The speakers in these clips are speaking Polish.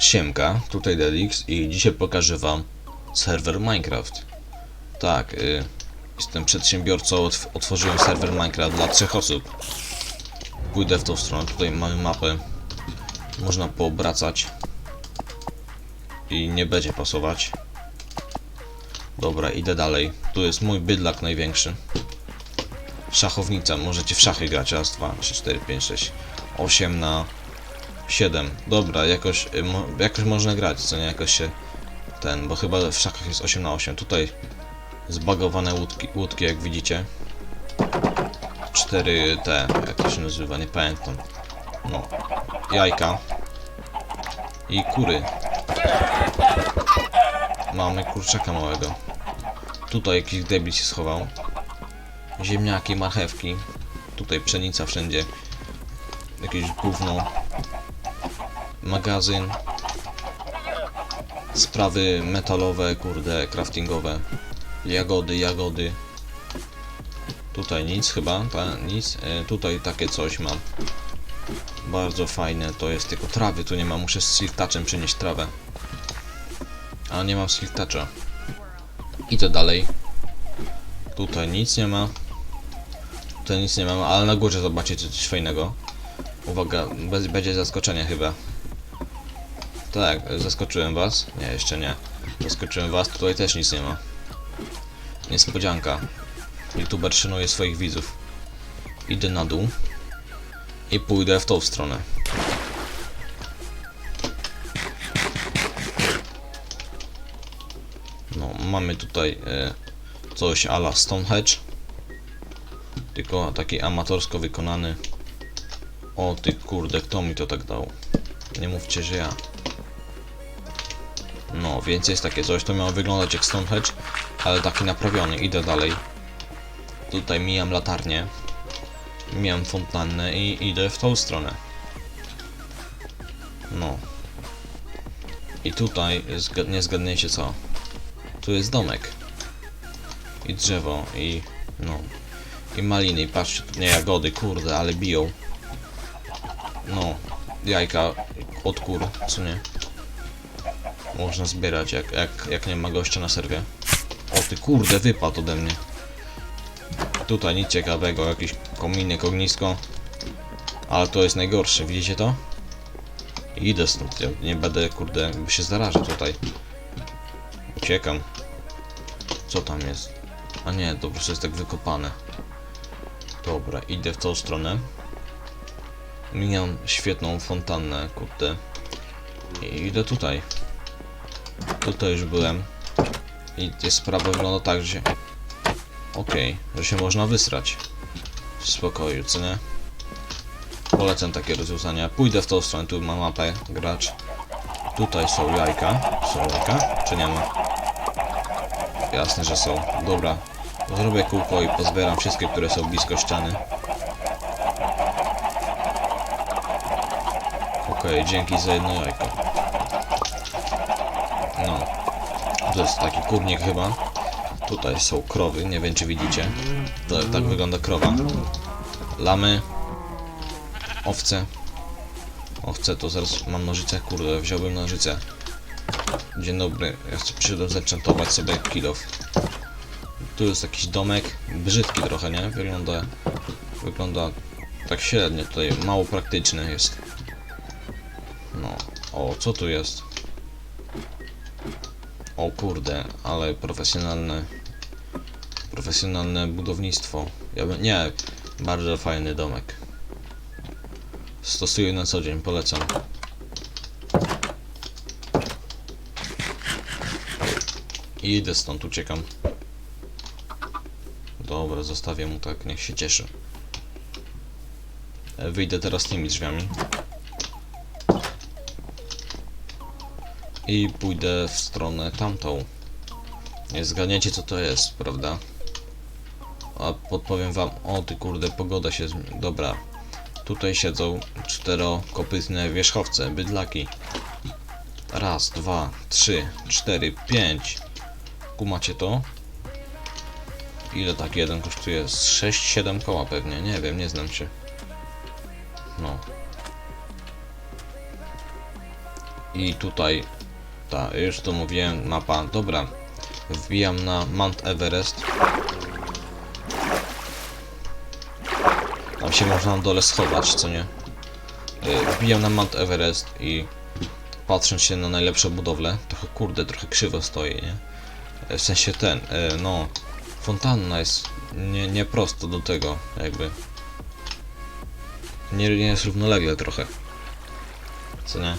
Siemka, tutaj Delix i dzisiaj pokażę wam serwer Minecraft. Tak, y, jestem przedsiębiorcą, otw otworzyłem serwer Minecraft dla trzech osób. Pójdę w tą stronę, tutaj mamy mapę. Można poobracać. I nie będzie pasować. Dobra, idę dalej. Tu jest mój bydlak największy. Szachownica, możecie w szachy grać. Raz, dwa, trzy, cztery, pięć, sześć, osiem na 7. Dobra, jakoś, y, jakoś można grać, co nie jakoś się ten, bo chyba w szachach jest 8 na 8. Tutaj zbagowane łódki, łódki jak widzicie. Cztery te, jak to się nazywa, nie pamiętam. No, jajka i kury. Mamy kurczaka małego. Tutaj jakiś debil się schował. Ziemniaki, marchewki. Tutaj pszenica wszędzie. Jakieś gówno magazyn, sprawy metalowe, kurde, craftingowe, jagody, jagody. Tutaj nic chyba, ta, nic. E, tutaj takie coś mam. Bardzo fajne, to jest tylko trawy, tu nie ma, muszę z siltachem przynieść trawę. A nie mam siltacza. Idę dalej. Tutaj nic nie ma. Tutaj nic nie mam, ale na górze zobaczycie coś fajnego. Uwaga, bez, będzie zaskoczenie chyba. Tak, zaskoczyłem was. Nie, jeszcze nie. Zaskoczyłem was, tutaj też nic nie ma. Niespodzianka. YouTuber szanuje swoich widzów. Idę na dół. I pójdę w tą stronę. No, mamy tutaj e, coś ala Stonehenge. Tylko taki amatorsko wykonany. O ty kurde, kto mi to tak dał? Nie mówcie, że ja. No, więc jest takie coś, to miało wyglądać jak Stonehenge, ale taki naprawiony. Idę dalej. Tutaj mijam latarnię. Mijam fontannę i idę w tą stronę. No. I tutaj, zga nie zgadniecie co. Tu jest domek. I drzewo, i no. I maliny, i patrzcie, nie jagody, kurde, ale biją. No, jajka od kur, co nie? Można zbierać, jak, jak, jak nie ma gościa na serwie. O ty kurde, wypadł ode mnie. Tutaj nic ciekawego, jakiś kominek, ognisko. Ale to jest najgorsze, widzicie to? Idę stąd, ja nie będę, kurde, się zarażał tutaj. Uciekam. Co tam jest? A nie, to po prostu jest tak wykopane. Dobra, idę w tą stronę. Mijam świetną fontannę, kurde. I idę tutaj. Tutaj już byłem. I jest sprawa wygląda tak, że się... Okej, że się można wysrać. W spokoju, co nie? Polecam takie rozwiązania. Pójdę w tą stronę, tu mam mapę, gracz. Tutaj są jajka. Są jajka? Czy nie ma? Jasne, że są. Dobra. Zrobię kółko i pozbieram wszystkie, które są blisko ściany. Okej, dzięki za jedno jajko. No. To jest taki kurnik chyba. Tutaj są krowy, nie wiem czy widzicie. To, tak wygląda krowa. Lamy. Owce. Owce to zaraz mam nożyce, kurde, wziąłbym nożyce. Dzień dobry, ja chcę przyjdę zaczętować sobie kilof. Tu jest jakiś domek, brzydki trochę, nie? Wygląda, wygląda tak średnio tutaj, mało praktyczny jest. No, o, co tu jest? O kurde, ale profesjonalne, profesjonalne budownictwo. Ja bym, nie, bardzo fajny domek. Stosuję na co dzień, polecam. I idę stąd, uciekam. Dobra, zostawię mu tak, niech się cieszy. E, Wyjdę teraz tymi drzwiami. I pójdę w stronę tamtą. Nie zgadniecie co to jest, prawda? A podpowiem wam, o ty kurde, pogoda się. Dobra. Tutaj siedzą czterokopytne wierzchowce, bydlaki. Raz, dwa, trzy, cztery, pięć. Kumacie to? Ile tak jeden kosztuje? Z 6-7 koła pewnie, nie wiem, nie znam się. No. I tutaj, ta, już to mówiłem, mapa, dobra. Wbijam na Mount Everest. Tam się można na dole schować, co nie? Y, Wbijam na Mount Everest i patrząc się na najlepsze budowle, trochę kurde, trochę krzywo stoi, nie? E, W sensie ten, e, no, fontanna jest nie, nie prosto do tego, jakby. Nie, nie jest równolegle trochę. Co nie?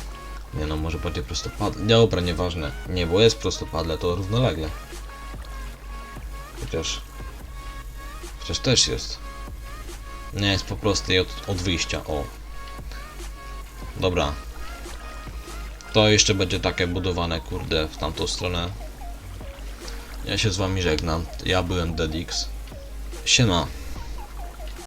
Nie no, może bardziej prostopadle. Dobra, nieważne. Nie, bo jest prostopadle, to równolegle. Chociaż... Chociaż też jest. Nie, jest po prostu od, od wyjścia, o. Dobra. To jeszcze będzie takie budowane, kurde, w tamtą stronę. Ja się z wami żegnam. Ja byłem Dedix. Siema.